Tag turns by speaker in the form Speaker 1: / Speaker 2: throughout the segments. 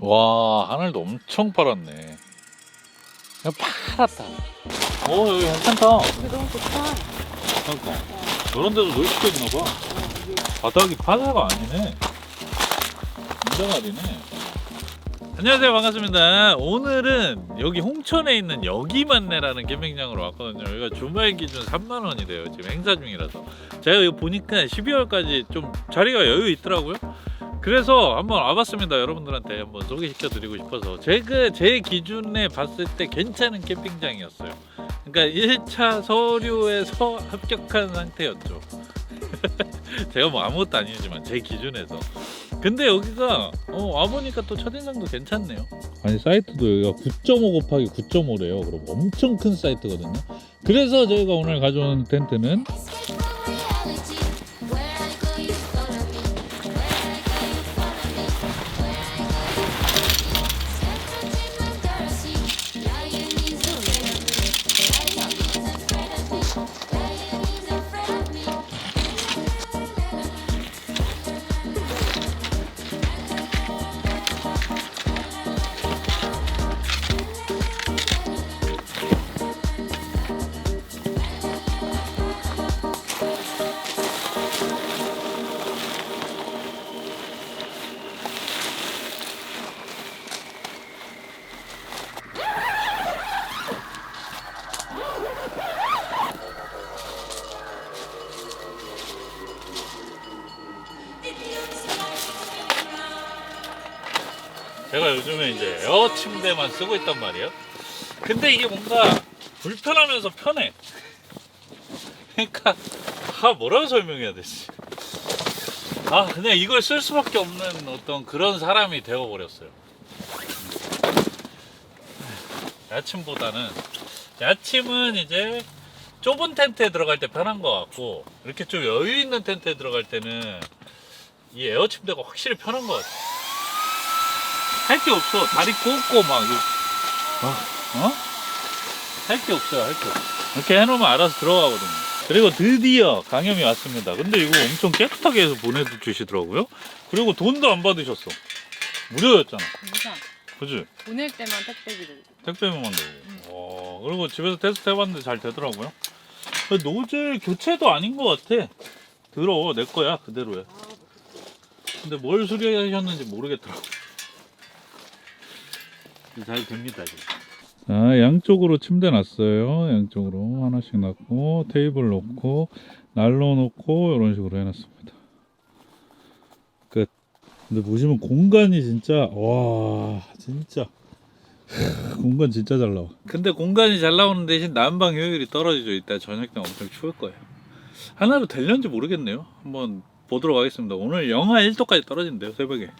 Speaker 1: 와 하늘도 엄청 파랗네. 그냥 파랗다. 오 여기 괜찮다.
Speaker 2: 이게 너무 좋다.
Speaker 1: 그러니까 저런 데도 놀수가 있나 봐. 바닥이 바다가 아니네. 인정아리네. 안녕하세요 반갑습니다. 오늘은 여기 홍천에 있는 여기만내라는 캠핑장으로 왔거든요. 여기가 주말 기준 3만 원이래요. 지금 행사 중이라서 제가 여기 보니까 12월까지 좀 자리가 여유 있더라고요. 그래서 한번 와봤습니다. 여러분들한테 한번 소개시켜드리고 싶어서 제가 제 기준에 봤을 때 괜찮은 캠핑장이었어요. 그러니까 1차 서류에서 합격한 상태였죠. 제가 뭐 아무것도 아니지만 제 기준에서. 근데 여기가 어, 와보니까 또 첫인상도 괜찮네요. 아니 사이트도 여기가 9.5 곱하기 9.5래요. 그럼 엄청 큰 사이트거든요. 그래서 저희가 오늘 가져온 텐트는 제가 요즘에 이제 에어 침대만 쓰고 있단 말이에요. 근데 이게 뭔가 불편하면서 편해. 그러니까 아 뭐라고 설명해야 되지? 아 그냥 이걸 쓸 수밖에 없는 어떤 그런 사람이 되어 버렸어요. 야침보다는 야침은 이제 좁은 텐트에 들어갈 때 편한 것 같고 이렇게 좀 여유 있는 텐트에 들어갈 때는 이 에어 침대가 확실히 편한 것 같아. 할 게 없어. 다리 꽂고 막 이거. 어? 어? 할 게 없어요. 할 게 없어. 이렇게 해놓으면 알아서 들어가거든요. 그리고 드디어 강염이 왔습니다. 근데 이거 엄청 깨끗하게 해서 보내주시더라고요. 그리고 돈도 안 받으셨어. 무료였잖아.
Speaker 2: 이상.
Speaker 1: 그지?
Speaker 2: 보낼 때만 택배비 들고.
Speaker 1: 택배만 되고. 어, 그리고 집에서 테스트 해봤는데 잘 되더라고요. 노즐 교체도 아닌 것 같아. 들어. 내 거야. 그대로야. 근데 뭘 수리하셨는지 모르겠더라고. 잘 됩니다. 자, 양쪽으로 침대 놨어요. 양쪽으로 하나씩 놨고, 테이블 놓고, 난로 놓고, 이런 식으로 해놨습니다. 끝. 근데 보시면 공간이 진짜, 와, 진짜. 공간 진짜 잘 나와. 근데 공간이 잘 나오는 대신 난방 효율이 떨어지죠. 이따 저녁 때 엄청 추울 거예요. 하나로 될런지 모르겠네요. 한번 보도록 하겠습니다. 오늘 영하 1도까지 떨어진대요, 새벽에.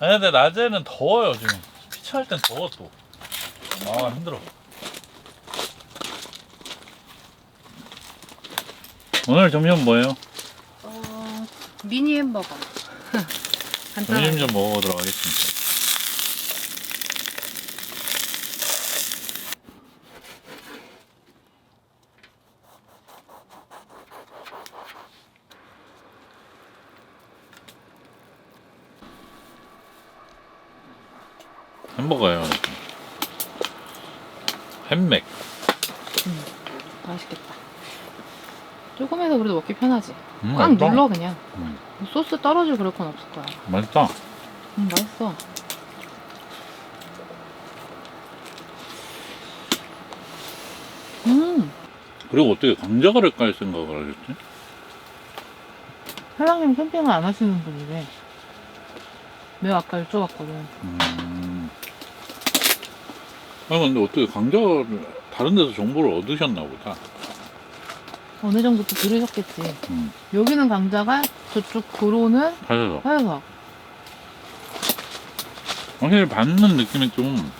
Speaker 1: 아니, 근데 낮에는 더워요, 지금. 피치할 땐 더워, 또. 아, 힘들어. 오늘 점심 뭐예요?
Speaker 2: 어, 미니 햄버거. 간단하게.
Speaker 1: 점심 좀 먹어 보도록 하겠습니다. 햄버거예요. 햄맥.
Speaker 2: 맛있겠다. 조금 해서 편하지.
Speaker 1: 음,
Speaker 2: 꽉
Speaker 1: 맛있다.
Speaker 2: 눌러 그냥.
Speaker 1: 음,
Speaker 2: 소스 떨어지고 그럴 건 없을 거야.
Speaker 1: 맛있다.
Speaker 2: 음, 맛있어. 음,
Speaker 1: 그리고 어떻게 강자가를 깔 생각을 하셨지?
Speaker 2: 사장님 캠핑을 안 하시는 분이래. 내가 아까 여쭤봤거든.
Speaker 1: 음. 아니 근데 어떻게 강자를 다른 데서 정보를 얻으셨나 보다.
Speaker 2: 어느 정도 또 들으셨겠지.
Speaker 1: 음.
Speaker 2: 여기는 강자가 저쪽 도로는
Speaker 1: 가셔서
Speaker 2: 하여서.
Speaker 1: 확실히 받는 느낌이 좀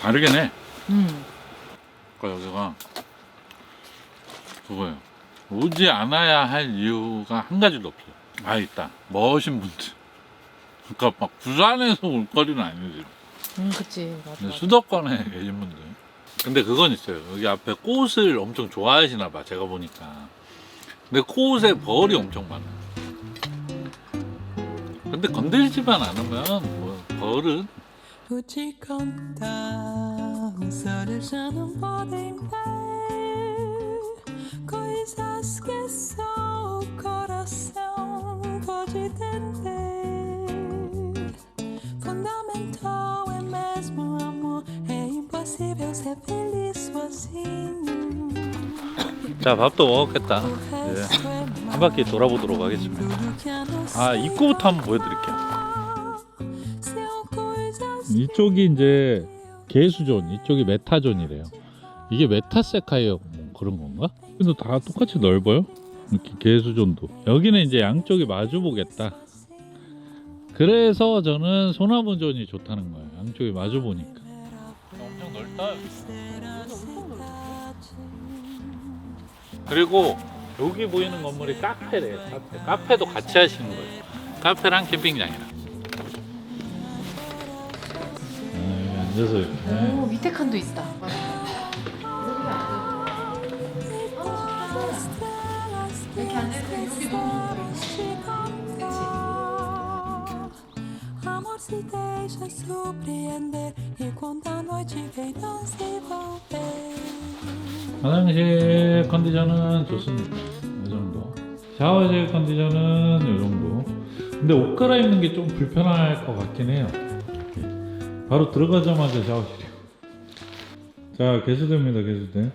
Speaker 1: 다르긴 해.
Speaker 2: 음.
Speaker 1: 그러니까 여기가 그거예요. 오지 않아야 할 이유가 한 가지도 없어요. 아 있다. 멋진 분들. 그러니까 막 부산에서 올 거리는 아니지.
Speaker 2: 음, 그치. 맞아.
Speaker 1: 근데
Speaker 2: 맞아.
Speaker 1: 수도권에 계신 분들. 근데 그건 있어요. 여기 앞에 꽃을 엄청 좋아하시나 봐. 제가 보니까. 근데 꽃에 벌이 엄청 많아. 근데 건들지만 않으면 뭐 벌은 자 밥도 먹었겠다. 이제
Speaker 3: é
Speaker 1: 한 바퀴 돌아보도록 하겠습니다. 아 입구부터 한번 보여드릴게요. 이쪽이 이제 개수존 이쪽이 메타존이래요. 이게 메타세카이어 뭐 그런 건가? 근데 다 똑같이 넓어요? 이렇게 개수존도. 여기는 이제 양쪽이 마주 보겠다. 그래서 저는 소나무존이 좋다는 거예요. 양쪽이 마주 보니까 그리고 여기 보이는 건물이 카페래요 카페. 카페도 같이 하시는 거예요. 카페랑 캠핑장이랑. 아, 앉아서 이렇게.
Speaker 2: 오 밑에 칸도 있다. 이렇게 앉아있으면 여기 너무
Speaker 3: Amor se deixa surpreender e quando a noite vem não se volver.
Speaker 1: 화장실 컨디션은 좋습니다. 이 정도. 샤워실 컨디션은 이 정도. 근데 옷 갈아입는 게 좀 불편할 것 같긴 해요. 바로 들어가자마자 샤워실이요. 자, 개수대입니다, 개수대.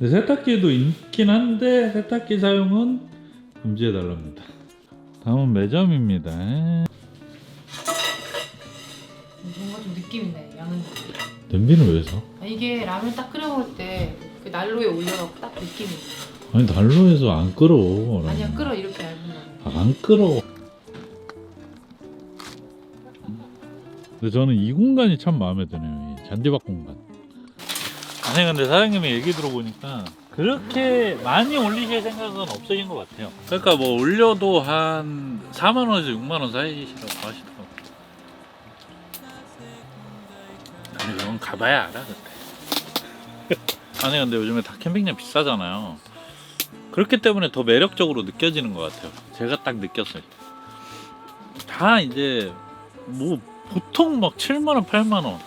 Speaker 1: 세탁기도 있긴 한데 세탁기 사용은 금지해 달랍니다. 다음은 매점입니다.
Speaker 2: 뭔가 좀 느낌 있네. 양은.
Speaker 1: 냄비는 왜 사?
Speaker 2: 아, 이게 라면 딱 끓여 먹을 때 그 난로에 올려갖고 딱 느낌이 있어.
Speaker 1: 아니 난로에서 안 끓어.
Speaker 2: 아니야 끓어 이렇게 얇은 라면.
Speaker 1: 안 끓어. 근데 저는 이 공간이 참 마음에 드네요. 이 잔디밭 공간. 아니 근데 사장님의 얘기 들어보니까 그렇게 많이 올리실 생각은 없으신 것 같아요. 그러니까 뭐 올려도 한 4만 원에서 6만 원 사이시라고 하시더라고요. 그건 가봐야 알아 그때. 아니 근데 요즘에 다 캠핑장 비싸잖아요. 그렇기 때문에 더 매력적으로 느껴지는 것 같아요. 제가 딱 느꼈을 때. 다 이제 뭐 보통 막 7만 원, 8만 원,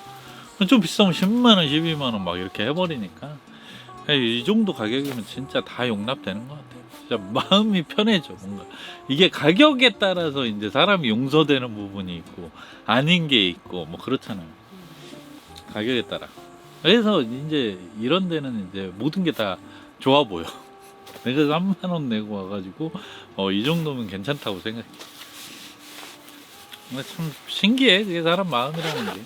Speaker 1: 좀 비싸면 10만 원, 12만 원 막 이렇게 해버리니까 이 정도 가격이면 진짜 다 용납되는 것 같아요. 진짜 마음이 편해져 뭔가 이게 가격에 따라서 이제 사람이 용서되는 부분이 있고 아닌 게 있고 뭐 그렇잖아요. 가격에 따라. 그래서 이제 이런 데는 이제 모든 게 다 좋아 보여. 내가 3만 원 내고 와가지고 어, 이 정도면 괜찮다고 생각해. 참 신기해 그게 사람 마음이라는 게.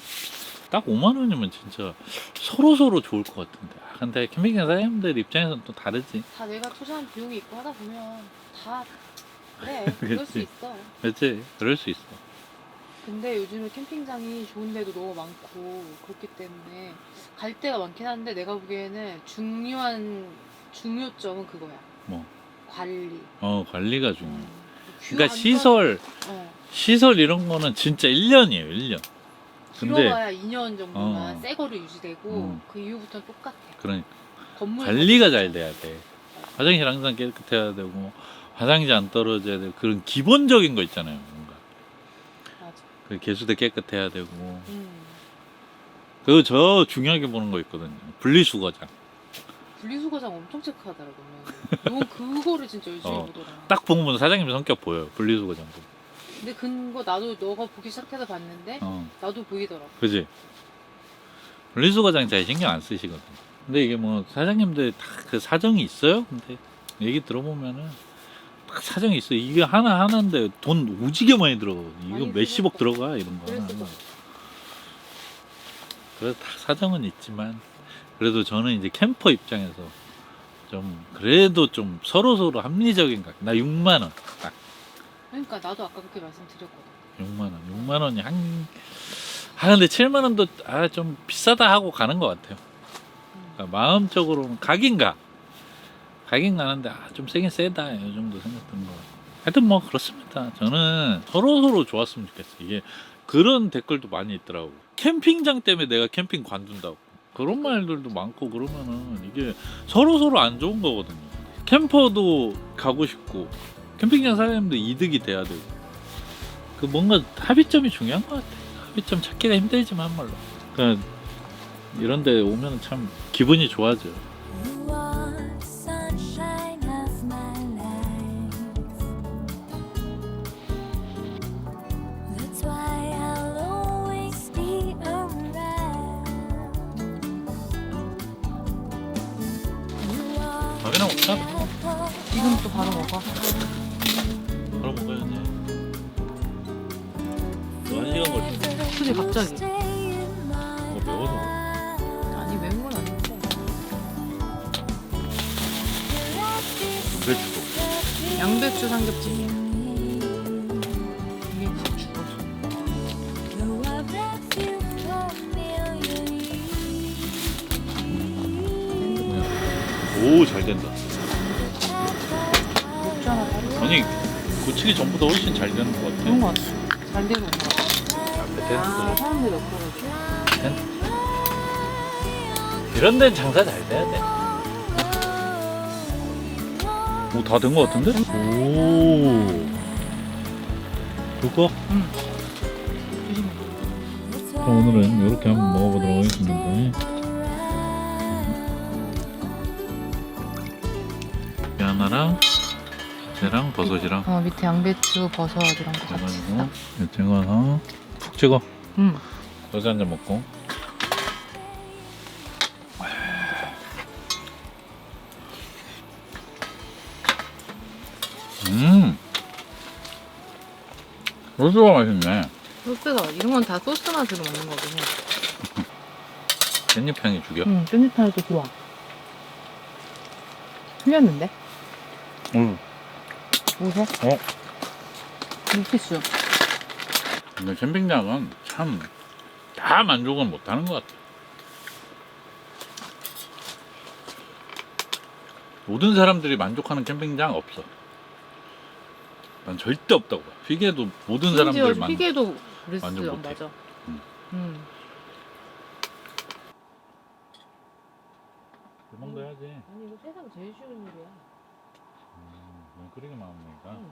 Speaker 1: 딱 5만 원이면 진짜 서로 서로 좋을 것 같은데. 아, 근데 캠핑장 사장님들 입장에서는 또 다르지.
Speaker 2: 다 내가 투자한 비용이 있고 하다 보면 다 그래 그럴 수. 있어.
Speaker 1: 그렇지? 그럴 수 있어.
Speaker 2: 근데 요즘에 캠핑장이 좋은 데도 너무 많고 그렇기 때문에 갈 데가 많긴 한데 내가 보기에는 중요한 중요점은 그거야.
Speaker 1: 뭐?
Speaker 2: 관리.
Speaker 1: 어 관리가 중요 해.
Speaker 2: 음.
Speaker 1: 그러니까
Speaker 2: 뷰안
Speaker 1: 시설
Speaker 2: 어.
Speaker 1: 시설 이런 거는 진짜 1년이에요 1년. 근데
Speaker 2: 길어봐야 2년 정도만
Speaker 1: 어.
Speaker 2: 새 거로 유지되고
Speaker 1: 음.
Speaker 2: 그 이후부터는 똑같아.
Speaker 1: 그러니까
Speaker 2: 건물
Speaker 1: 관리가 잘 돼야 돼. 화장실 항상 깨끗해야 되고 화장지 안 떨어져야 되고 그런 기본적인 거 있잖아요. 개수대 깨끗해야 되고
Speaker 2: 음.
Speaker 1: 그리고 저 중요하게 보는 거 있거든요. 분리수거장.
Speaker 2: 분리수거장 엄청 체크하더라고요. 너 그거를 진짜 열심히
Speaker 1: 어.
Speaker 2: 보더라.
Speaker 1: 딱 보면 사장님 성격 보여요. 분리수거장. 보면.
Speaker 2: 근데 그거 나도 너가 보기 시작해서 봤는데
Speaker 1: 어,
Speaker 2: 나도 보이더라고.
Speaker 1: 그지. 분리수거장 잘 신경 안 쓰시거든. 근데 이게 뭐 사장님들 다 그 사정이 있어요. 근데 얘기 들어보면은 딱 사정이 있어. 요 이게 하나 하나인데 돈 오지게 많이 들어. 이거
Speaker 2: 많이
Speaker 1: 몇십억 들어가 이런 거.
Speaker 2: 그랬을
Speaker 1: 하나.
Speaker 2: 것 같아.
Speaker 1: 그래서 다 사정은 있지만 그래도 저는 이제 캠퍼 입장에서 좀 그래도 좀 서로 서로 합리적인 가격. 나 6만 원. 딱
Speaker 2: 그러니까 나도 아까 그렇게 말씀드렸거든.
Speaker 1: 6만 원. 6만 원이 한 아, 근데 7만 원도 아, 좀 비싸다 하고 가는 것 같아요.
Speaker 2: 음.
Speaker 1: 그러니까 마음적으로는 가긴 가. 가긴 가는데 아, 좀 세긴 세다. 이 정도 생각 드는 것 같아요. 하여튼 뭐 그렇습니다. 저는 서로 서로 좋았으면 좋겠어요. 이게 그런 댓글도 많이 있더라고. 캠핑장 때문에 내가 캠핑 관둔다고. 그런 말들도 많고 그러면은 이게 서로 서로 안 좋은 거거든요. 캠퍼도 가고 싶고 캠핑장 사장님도 이득이 돼야 되고 그 뭔가 합의점이 중요한 것 같아. 소비점 찾기가 힘들지만 말로. 그러니까 이런 데 오면 참 기분이 좋아져.
Speaker 3: You
Speaker 1: 배추도.
Speaker 2: 양배추 삼겹살이야. 이게 다 죽었어.
Speaker 3: You are rescue from million
Speaker 1: 오, 잘 된다.
Speaker 2: 맥주 하나 따로.
Speaker 1: 아니, 고치기 전보다 훨씬 잘 되는 것 같아.
Speaker 2: 그런 거 같아. 잘 되는 거 같아.
Speaker 1: 앞에
Speaker 2: 아
Speaker 1: 텐트.
Speaker 2: 사람들이 없어가지고.
Speaker 1: 이런 데는 장사 잘 돼야 돼. 오, 다 된 것 같은데? 오. 그거?
Speaker 2: 응. 조심해.
Speaker 1: 그럼 오늘은 이렇게 한번 먹어보도록 하겠습니다. 이 하나랑 쟤랑 버섯이랑
Speaker 2: 어 밑에 양배추 버섯 이런 거 같이.
Speaker 1: 해가지고 이거 찍어서 푹 찍어.
Speaker 2: 응.
Speaker 1: 소주 한 잔 먹고. 소주가 맛있네.
Speaker 2: 소스가 이런 건 다 소스 맛으로 먹는 거긴 해.
Speaker 1: 깻잎 향이 죽여.
Speaker 2: 응. 쫀득하니까 좋아. 틀렸는데?
Speaker 1: 응.
Speaker 2: 옷에?
Speaker 1: 어?
Speaker 2: 밀키스.
Speaker 1: 근데 캠핑장은 참 다 만족은 못하는 것 같아. 모든 사람들이 만족하는 캠핑장 없어. 난 절대 없다고 봐. 휘게도 모든 사람들 만.
Speaker 2: 피게도 그랬어.
Speaker 1: 만족 못해.
Speaker 2: 맞아.
Speaker 1: 응.
Speaker 2: 응.
Speaker 1: 구멍도 해야지.
Speaker 2: 아니 이거 세상 제일 쉬운 일이야.
Speaker 1: 음, 그러게 마음이니까.
Speaker 2: 응.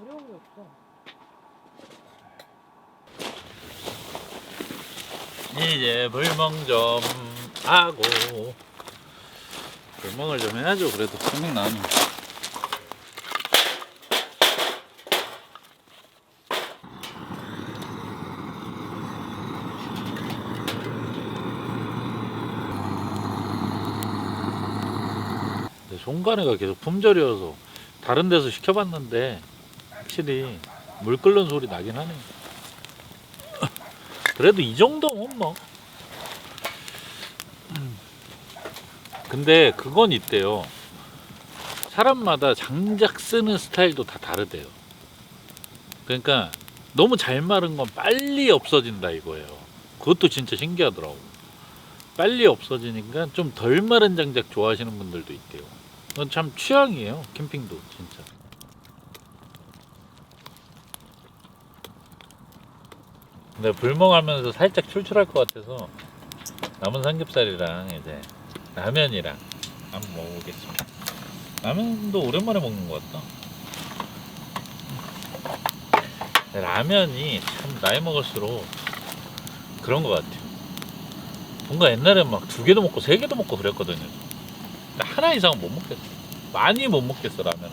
Speaker 2: 어려운 게 없어.
Speaker 1: 이제 불멍 좀 하고 불멍을 좀 해야죠. 그래도 캠핑 나는. 근데 송가네가 계속 품절이어서 다른 데서 시켜봤는데 확실히 물 끓는 소리 나긴 하네. 그래도 이 정도면 뭐. 음. 근데 그건 있대요. 사람마다 장작 쓰는 스타일도 다 다르대요. 그러니까 너무 잘 마른 건 빨리 없어진다 이거예요. 그것도 진짜 신기하더라고. 빨리 없어지니까 좀 덜 마른 장작 좋아하시는 분들도 있대요. 그건 참 취향이에요. 캠핑도 진짜. 근데 불멍하면서 살짝 출출할 것 같아서 남은 삼겹살이랑 이제 라면이랑 한번 먹어보겠습니다. 라면도 오랜만에 먹는 것 같다. 라면이 참 나이 먹을수록 그런 것 같아요. 뭔가 옛날에 막 두 개도 먹고 세 개도 먹고 그랬거든요. 하나 이상은 못 먹겠어. 많이 못 먹겠어 라면.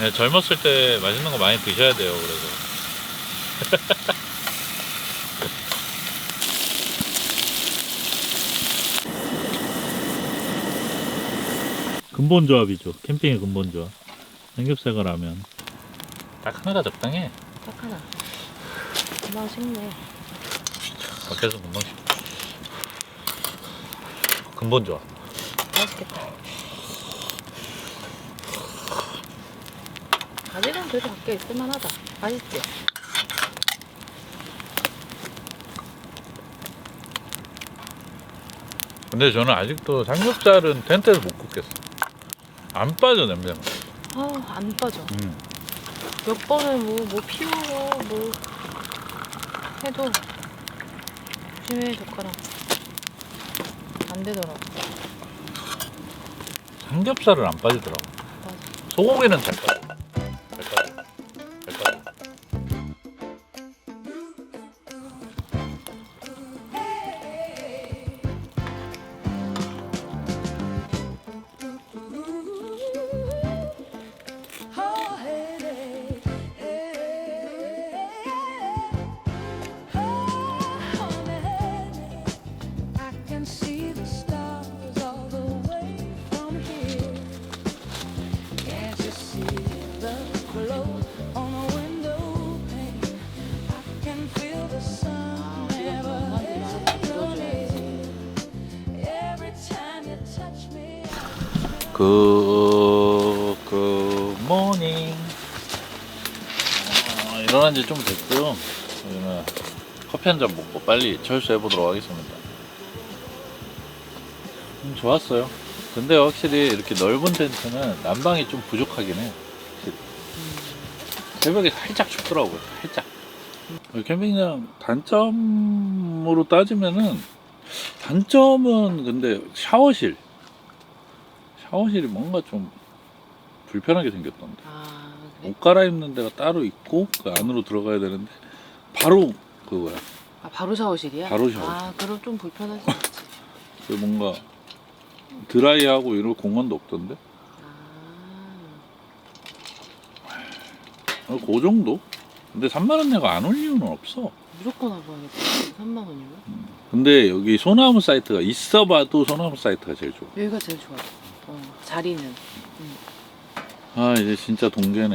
Speaker 1: 네, 젊었을 때 맛있는 거 많이 드셔야 돼요. 그래서. 근본 조합이죠. 캠핑의 근본 조합. 삼겹살과 라면. 딱 하나가 적당해.
Speaker 2: 딱 하나. 맛있네.
Speaker 1: 밖에서 금방 식. 근본 조합.
Speaker 2: 맛있겠다. 바지는 그래도 밖에 있을만 하다. 맛있지?
Speaker 1: 근데 저는 아직도 삼겹살은 텐트에서 못 굽겠어. 안 빠져 냄새가.
Speaker 2: 아, 안 빠져.
Speaker 1: 음.
Speaker 2: 몇 번을 뭐, 뭐 피우고, 뭐 해도 조심해, 젓가락. 안 되더라고.
Speaker 1: 삼겹살은 안 빠지더라고.
Speaker 2: 맞아.
Speaker 1: 소고기는 잘 빠져. 그, 그, 모닝. 어, 일어난 지 좀 됐고요. 저희는 커피 한 잔 먹고 빨리 철수해 보도록 하겠습니다. 음, 좋았어요. 근데 확실히 이렇게 넓은 텐트는 난방이 좀 부족하긴. 확실히. 새벽에 살짝 춥더라고요. 살짝. 어, 캠핑장 단점으로 따지면은 단점은 근데 샤워실. 샤워실이 뭔가 좀 불편하게 생겼던데.
Speaker 2: 아 그래?
Speaker 1: 옷 갈아입는 데가 따로 있고 그 안으로 들어가야 되는데 바로 그거야.
Speaker 2: 아 바로 샤워실이야?
Speaker 1: 바로 샤워실.
Speaker 2: 아 그럼 좀 불편하지
Speaker 1: 그 뭔가 드라이하고 이런 공간도 없던데.
Speaker 2: 아
Speaker 1: 어, 그 정도? 근데 3만 원 내가 안 올 이유는 없어.
Speaker 2: 무조건 하고 하겠다 3만 원이면?
Speaker 1: 근데 여기 소나무 사이트가 있어봐도 소나무 사이트가 제일 좋아.
Speaker 2: 여기가 제일 좋아 어, 자리는
Speaker 1: 아 이제 진짜 동계네.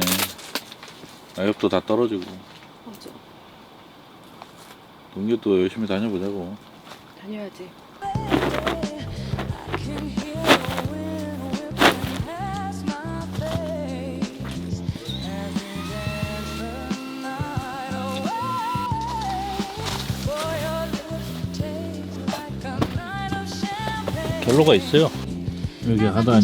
Speaker 1: 아역도 다 떨어지고
Speaker 2: 맞아
Speaker 1: 동계도 열심히 다녀보자고.
Speaker 2: 다녀야지.
Speaker 1: 결로가 있어요. 여기 하단